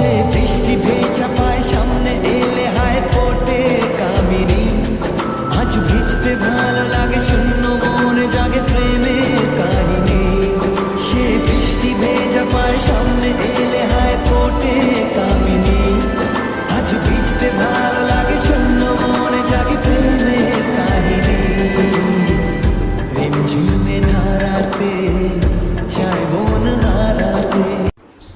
সে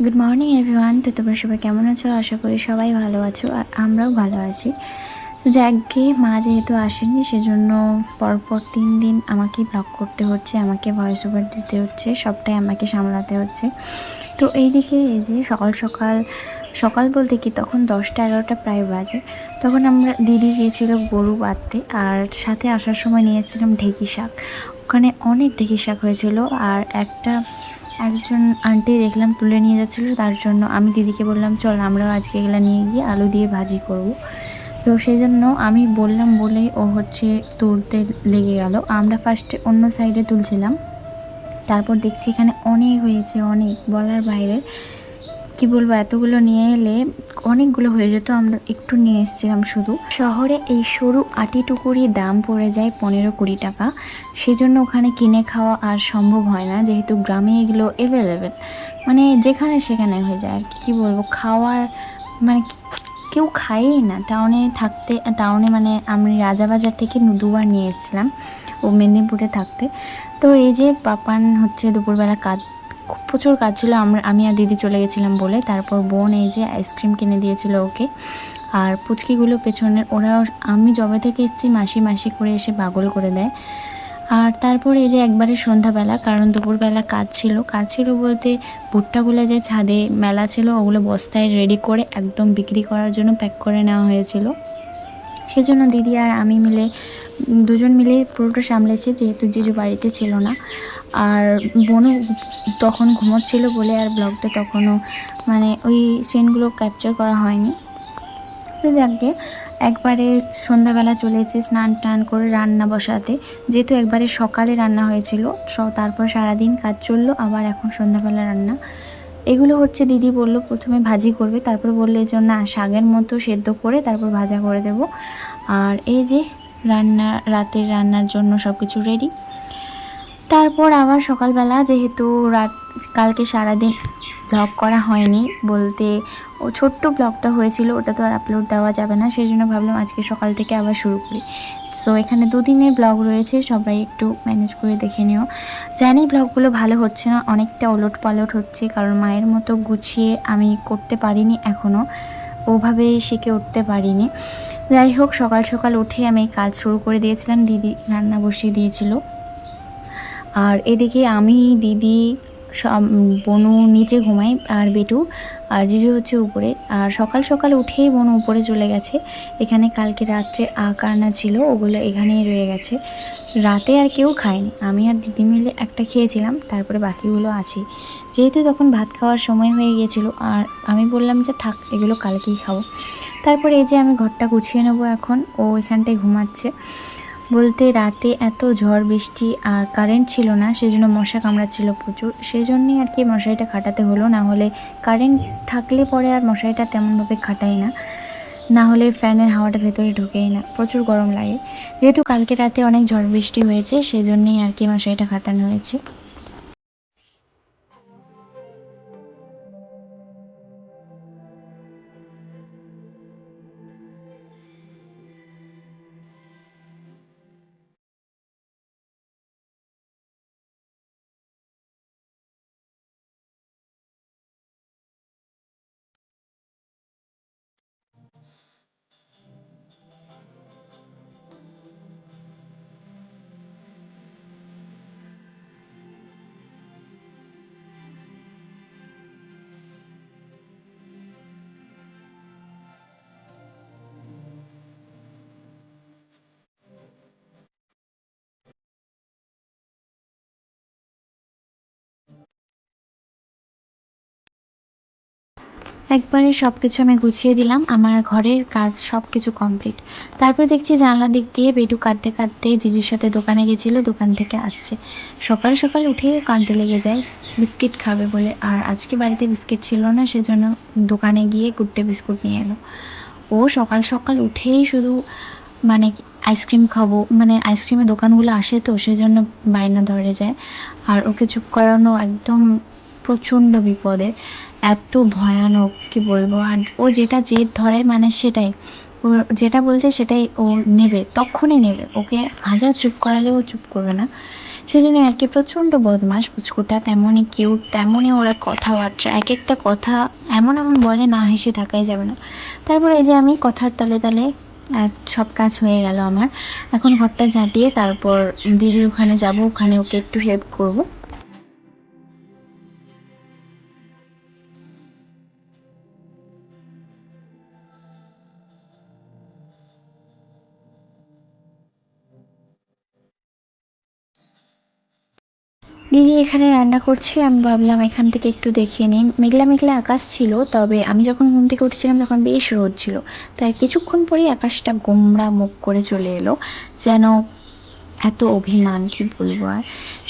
good morning everyone তো তোমরা সবাই কেমন আছো? আশা করি সবাই ভালো আছো, আর আমরাও ভালো আছি। তো যাকে মা যেহেতু আসেনি, সেজন্য পরপর তিন দিন আমাকে ব্লগ করতে হচ্ছে, আমাকে ভয়েস ওভার দিতে হচ্ছে, সবটাই আমাকে সামলাতে হচ্ছে। তো এইদিকে এই যে সকাল সকাল সকাল বলতে কি তখন দশটা এগারোটা প্রায় বাজে, তখন আমরা দিদি গিয়েছিল গরু বাঁধতে, আর সাথে আসার সময় নিয়ে এসেছিলাম ঢেকি শাক। ওখানে অনেক ঢেকি শাক হয়েছিল, আর একটা একজন আন্টি দেখলাম তুলে নিয়ে যাচ্ছিল, তার জন্য আমি দিদিকে বললাম, চল আমরাও আজকে এগুলো নিয়ে গিয়ে আলু দিয়ে ভাজি করব। তো সেই জন্য আমি বললাম বলে ও হচ্ছে তুলতে লেগে গেল। আমরা ফার্স্টে অন্য সাইডে তুলছিলাম। তারপর দেখছি এখানে অনেক হয়েছে, অনেক বলার বাইরে। কি বলব, এতগুলো নিয়ে এলে অনেকগুলো হয়ে যেত, আমরা একটু নিয়ে এসেছিলাম শুধু। শহরে এই সরু আটি টুকুরি দাম পড়ে যায় পনেরো কুড়ি টাকা। সেজন্য ওখানে কিনে খাওয়া আর সম্ভব হয় না, যেহেতু গ্রামে এগুলো অ্যাভেলেবেল মানে যেখানে সেখানে হয়ে যায়, আর কি বলব, খাওয়ার মানে কেউ খায়ই না। টাউনে থাকতে টাউনে মানে আমি রাজাবাজার থেকে দুবার নিয়ে এসেছিলাম, ও মেদিনীপুরে থাকতে। তো এই যে পাপান হচ্ছে দুপুরবেলা কাজ প্রচুর কাজ ছিল। আমরা, আমি আর দিদি চলে গেছিলাম বলে। তারপর বোন এই যে আইসক্রিম কিনে দিয়েছিল ওকে। আর পুচকিগুলো পেছনের ওরাও আমি জবে থেকে এসেছি, মাসি মাসি করে এসে পাগল করে দেয়। আর তারপরে এই যে একবারে সন্ধ্যাবেলা, কারণ দুপুরবেলা কাজ ছিল। কাজ ছিল বলতে ভুট্টাগুলো যে ছাদে মেলা ছিল, ওগুলো বস্তায় রেডি করে একদম বিক্রি করার জন্য প্যাক করে নেওয়া হয়েছিল। সেজন্য দিদি আর আমি মিলে, দুজন মিলে পুরোটা সামলেছি, যেহেতু জিজু বাড়িতে ছিল না। আর বোনও তখন ঘুমোচ্ছিল বলে আর ব্লগটা তখনও মানে ওই সিনগুলো ক্যাপচার করা হয়নি। তো যাকে একবারে সন্ধ্যাবেলা চলে এসেছি স্নান টান করে রান্না বসাতে। যেহেতু একবারে সকালে রান্না হয়েছিল তারপর সারাদিন কাজ চলল, আবার এখন সন্ধ্যাবেলা রান্না। এগুলো হচ্ছে দিদি বলল, প্রথমে ভাজি করবে। তারপর বলল, এই জন্য শাগের মতো সেদ্ধ করে তারপর ভাজা করে দেব। আর এই যে রান্না, রাতের রান্নার জন্য সব কিছু রেডি তারপর আবার সকালবেলা যেহেতু রাত, কালকে সারাদিন ব্লগ করা হয়নি বলতে ও ছোট্ট ব্লগটা হয়েছিল, ওটা তো আর আপলোড দেওয়া যাবে না, সেই জন্য ভাবলাম আজকে সকাল থেকে আবার শুরু করি। সো এখানে দুদিনের ব্লগ রয়েছে, সবাই একটু ম্যানেজ করে দেখে নিও। জানি ব্লগগুলো ভালো হচ্ছে না, অনেকটা ওলট পালট হচ্ছে, কারণ মায়ের মতো গুছিয়ে আমি করতে পারিনি এখনও ওভাবে শিখে উঠতে পারিনি। যাই হোক, সকাল সকাল উঠে আমি কাজ শুরু করে দিয়েছিলাম, দিদি রান্না বসিয়ে দিয়েছিল। আর এদিকে আমি, দিদি, সব বনু নিচে ঘুমাই আর বেটু, আর জিজু হচ্ছে উপরে। আর সকাল সকাল উঠেই বনু উপরে চলে গেছে। এখানে কালকে রাত্রে আঁক আনা ছিল, ওগুলো এখানেই রয়ে গেছে। রাতে আর কেউ খায়নি। আমি আর দিদি মিলে একটা খেয়েছিলাম, তারপরে বাকিগুলো আছে। যেহেতু তখন ভাত খাওয়ার সময় হয়ে গিয়েছিল, আর আমি বললাম যে থাক, এগুলো কালকেই খাব। তারপরে এই যে আমি ঘরটা গুছিয়ে নেব এখন, ও এখানটায় ঘুমাচ্ছে। বলতে রাতে এত ঝড়, বৃষ্টি আর কারেন্ট ছিল না, সেজন্য মশা কামড়াচ্ছিল প্রচুর। সেই জন্যই আর কি মশারিটা খাটাতে হলো, না হলে কারেন্ট থাকলে পরে আর মশারিটা তেমনভাবে খাটাই না। না হলে ফ্যানের হাওয়াটা ভেতরে ঢোকেই না, প্রচুর গরম লাগে। যেহেতু কালকে রাতে অনেক ঝড়, বৃষ্টি হয়েছে সেই জন্যই আর কি মশারিটা খাটানো হয়েছে। একবারে সব কিছু আমি গুছিয়ে দিলাম, আমার ঘরের কাজ সব কিছু কমপ্লিট তারপর দেখছি জানলা দিক দিয়ে বেডু কাঁদতে কাঁদতে জিজুর সাথে দোকানে গেছিল, দোকান থেকে আসছে। সকাল সকাল উঠে কাঁদতে লেগে যায়, বিস্কিট খাবে বলে। আর আজকে বাড়িতে বিস্কিট ছিল না, সেজন্য দোকানে গিয়ে গুড্ডে বিস্কুট নিয়ে এলো। ও সকাল সকাল উঠেই শুধু মানে আইসক্রিম খাব মানে আইসক্রিমের দোকানগুলো আসে তো, সেজন্য বায়না ধরে যায়। আর ওকে চুপ করানো একদম প্রচণ্ড বিপদের এত ভয়ানক, কি বলব? আর ও যেটা জেদ ধরে মানে সেটাই। ও যেটা বলছে সেটাই ও নেবে, তখনই নেবে। ওকে হাজার চুপ করালেও ও চুপ করবে না। সেজন্য আর কি প্রচণ্ড বদমাস পুচকুটা তেমনই কিউট তেমনই ওরা কথাবার্তা, এক একটা কথা এমন এমন বলে না হেসে থাকাই যাবে না। তারপরে এই যে আমি কথার তালে তালে সব কাজ হয়ে গেল আমার। এখন ঘরটা ঝাঁটিয়ে তারপর দিদির ওখানে যাব, ওখানে ওকে একটু হেল্প করব। দিদি এখানে রান্না করছে, আমি ভাবলাম এখান থেকে একটু দেখিয়ে নিই। মেঘলা মেঘলা আকাশ ছিল, তবে আমি যখন ঘুম থেকে উঠেছিলাম তখন বেশ রোদ ছিল। তাই কিছুক্ষণ পরেই আকাশটা গোমড়া মুখ করে চলে এলো, যেন এত অভিমান, কি বলব আর?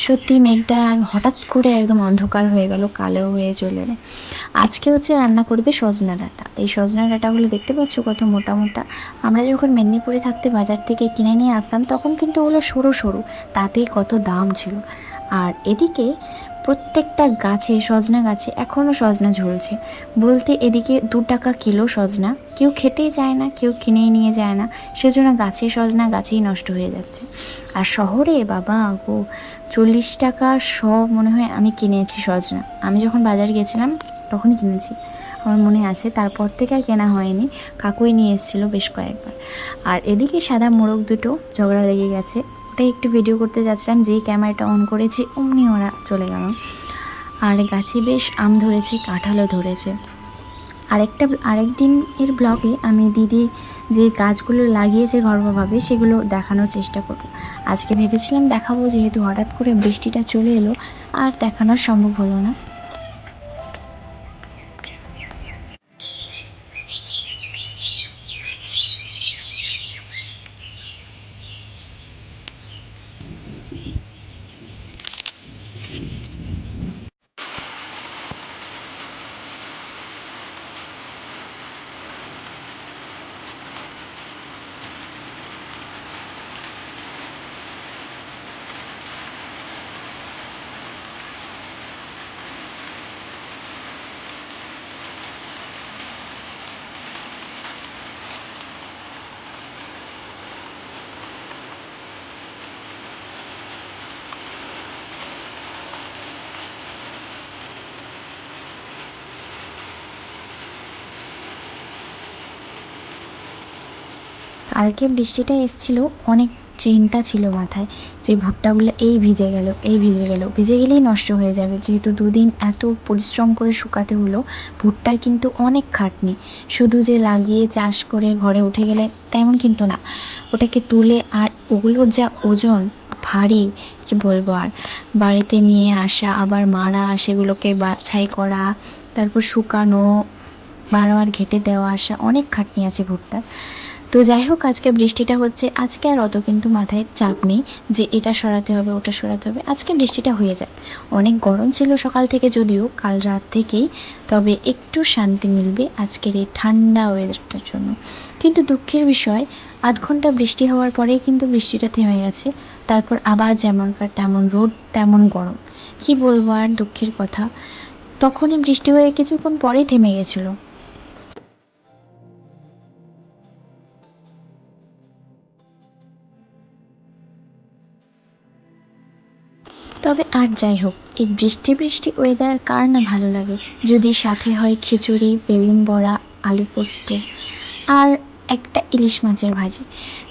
সত্যি মেঘটা হঠাৎ করে একদম অন্ধকার হয়ে গেল, কালো হয়ে চলে আজকে হচ্ছে রান্না করবে সজনা ডাঁটা। এই সজনা ডাঁটাগুলো দেখতে পাচ্ছ কত মোটা মোটা? আমরা যখন মেদিনীপুরে থাকতে বাজার থেকে কিনে নিয়ে আসতাম, তখন কিন্তু ওগুলো সরু সরু, তাতেই কত দাম ছিল। আর এদিকে প্রত্যেকটা গাছে সজনা গাছে এখনও সজনা ঝুলছে। বলতে এদিকে দু টাকা কিলো সজনা। কেউ খেতেই যায় না, কেউ কিনেই নিয়ে যায় না। সেজন্য গাছে সজনা, গাছেই নষ্ট হয়ে যাচ্ছে। আর শহরে, বাবা গো, চল্লিশ টাকা শ মনে হয় আমি কিনেছি সজনা। আমি যখন বাজার গেছিলাম, তখনই কিনেছি। আমার মনে আছে, তারপর থেকে আর কেনা হয়নি। কাকুই নিয়ে এসেছিল বেশ কয়েকবার। আর এদিকে সাদা মোরগ দুটো ঝগড়া লেগে গেছে। ওটাই একটু ভিডিও করতে যাচ্ছিলাম, যেই ক্যামেরাটা অন করেছি, অমনি ওরা চলে গেল। আর গাছে বেশ আম ধরেছে, কাঁঠালও ধরেছে। আরেকটা, আরেকদিন এর ব্লগে আমি দিদি যে গাছগুলো লাগিয়েছে ঘরোয়াভাবে সেগুলো দেখানোর চেষ্টা করব। আজকে ভেবেছিলাম দেখাবো, যেহেতু হঠাৎ করে বৃষ্টিটা চলে এলো, আর দেখানো সম্ভব হলো না। কালকে বৃষ্টিটা এসেছিল, অনেক চিন্তা ছিল মাথায়। যে ভুট্টাগুলো এই ভিজে গেল, এই ভিজে গেল। ভিজে গেলেই নষ্ট হয়ে যাবে। যেহেতু দুদিন এত পরিশ্রম করে শুকাতে হলো, ভুট্টার কিন্তু অনেক খাটনি। শুধু যে লাগিয়ে চাষ করে ঘরে উঠে গেলে তেমন কিন্তু না। ওটাকে তুলে আর ওগুলোর যা ওজন, ভারী, কি বলব আর? বাড়িতে নিয়ে আসা, আবার মারা, সেগুলোকে বাছাই করা, তারপর শুকানো, বারবার ঘেটে দেওয়া আসা, অনেক খাটনি আছে ভুট্টার। তো যাই হোক, আজকে বৃষ্টিটা হচ্ছে, আজকে আর অত কিন্তু মাথায় চাপ নেই যে এটা সরাতে হবে, ওটা সরাতে হবে। আজকে বৃষ্টিটা হয়ে যায় অনেক গরম ছিল সকাল থেকে যদিও, কাল রাত থেকেই, তবে একটু শান্তি মিলবে আজকের এই ঠান্ডা ওয়েদারটার জন্য। কিন্তু দুঃখের বিষয়, আধ ঘণ্টা বৃষ্টি হওয়ার পরেই কিন্তু বৃষ্টিটা থেমে গেছে। তারপর আবার যেমনকার তেমন রোদ, তেমন গরম। কি বলব আর দুঃখের কথা। তখনই বৃষ্টি হয়ে কিছুক্ষণ পরেই থেমে গেছিল। তবে আর যাই হোক, এই বৃষ্টি বৃষ্টি ওয়েদার কার না ভালো লাগে? যদি সাথে হয় খিচুড়ি, বেগুন বড়া আলু পোস্ত আর একটা ইলিশ মাছের ভাজি।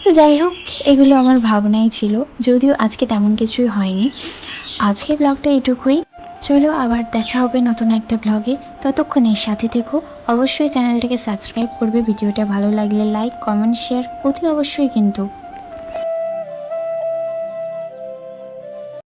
তো যাই হোক, এগুলো আমার ভাবনাই ছিল, যদিও আজকে তেমন কিছুই হয়নি। আজকে ব্লগটা এটুকুই। চলো আবার দেখা হবে নতুন একটা ব্লগে ততক্ষণে সাথে থেকো। অবশ্যই চ্যানেলটাকে সাবস্ক্রাইব করবে। ভিডিওটা ভালো লাগলে লাইক কমেন্ট শেয়ার অতি অবশ্যই কিন্তু।